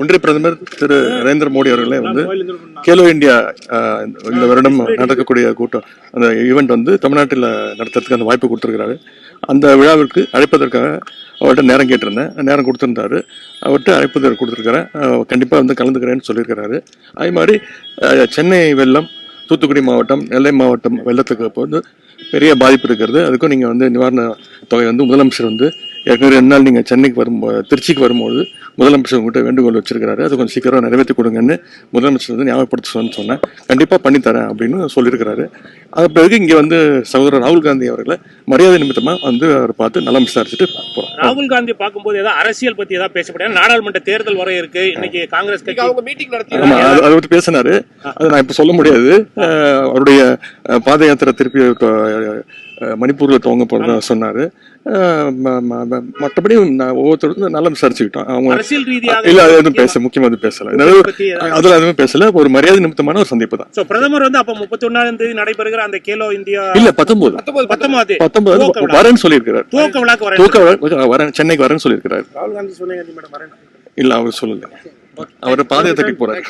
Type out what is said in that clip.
ஒன்றிய பிரதமர் திரு நரேந்திர மோடி அவர்களே வந்து கேலோ இந்தியா இந்த வருடம் நடக்கக்கூடிய கூட்டம் அந்த ஈவெண்ட் வந்து தமிழ்நாட்டில் நடத்துறதுக்கு அந்த வாய்ப்பு கொடுத்துருக்கிறாரு. அந்த விழாவிற்கு அழைப்பதற்காக அவர்கிட்ட நேரம் கேட்டிருந்தேன். நேரம் கொடுத்துருந்தாரு. அவர்கிட்ட அழைப்பதற்கு கொடுத்துருக்கிறேன். கண்டிப்பாக வந்து கலந்துக்கிறேன்னு சொல்லியிருக்கிறாரு. அதே மாதிரி சென்னை வெள்ளம் தூத்துக்குடி மாவட்டம் நெல்லை மாவட்டம் வெள்ளத்துக்கு வந்து பெரிய பாதிப்பு இருக்கிறது. அதுக்கும் நீங்கள் வந்து நிவாரண தொகை வந்து முதலமைச்சர் வந்து ஏற்கனவே ரெண்டு நாள் நீங்கள் சென்னைக்கு வரும்போது திருச்சிக்கு வரும்போது முதலமைச்சர் உங்கள்கிட்ட வேண்டுகோள் வச்சிருக்கிறாரு. அது கொஞ்சம் சீக்கிரம் நிறைவேற்றி கொடுங்கன்னு முதலமைச்சர் வந்து ஞாபகப்படுத்த சொன்னேன். கண்டிப்பாக பண்ணித்தரேன் அப்படின்னு சொல்லியிருக்கிறாரு. அது பிறகு இங்கே வந்து சகோதரர் ராகுல் காந்தி அவர்களை மரியாதை நிமித்தமாக வந்து அவர் பார்த்து நலம் விசாரிச்சுட்டு போகிறோம் ராகுல் காந்தி பார்க்கும்போது ஏதாவது அரசியல் பத்தி ஏதாவது பேசப்படும் நாடாளுமன்ற தேர்தல் வர இருக்கு. இன்னைக்கு காங்கிரஸ் கட்சி அவங்க மீட்டிங் நடத்தி அது- பத்தி பேசினாரு. அதை நான் இப்ப சொல்ல முடியாது. அவருடைய பாத யாத்திரை திருப்பி மணிப்பூர்ல துவங்க போறதா சொன்னாரு. மற்றபடி ஒவ்வொருத்தருக்கும் நல்லா விசாரிச்சுக்கிட்டோம். அவங்க இல்ல அது எதுவும் பேச முக்கியமா அது பேசல. அதுல எதுவும் பேசல. ஒரு மரியாதை நிமித்தமான ஒரு சந்திப்பு தான். சோ பிரதமர் வந்து அப்ப முப்பத்தி ஒன்னாம் தேதி நடைபெறுகிற அந்த கேலோ இந்தியா இல்ல பத்தொன்பது. பத்தொன்பது பத்தொன்பது. வரேன்னு சொல்லியிருக்கிறார். துவக்க விழாக்கு தூக்க வர- வரேன் சென்னைக்கு வரேன்னு சொல்லியிருக்கிறார். ராகுல் காந்தி சொன்னீங்க இல்ல அவர் சொல்லல. அவர் பாத யாத்திரைக்கு போறாரு.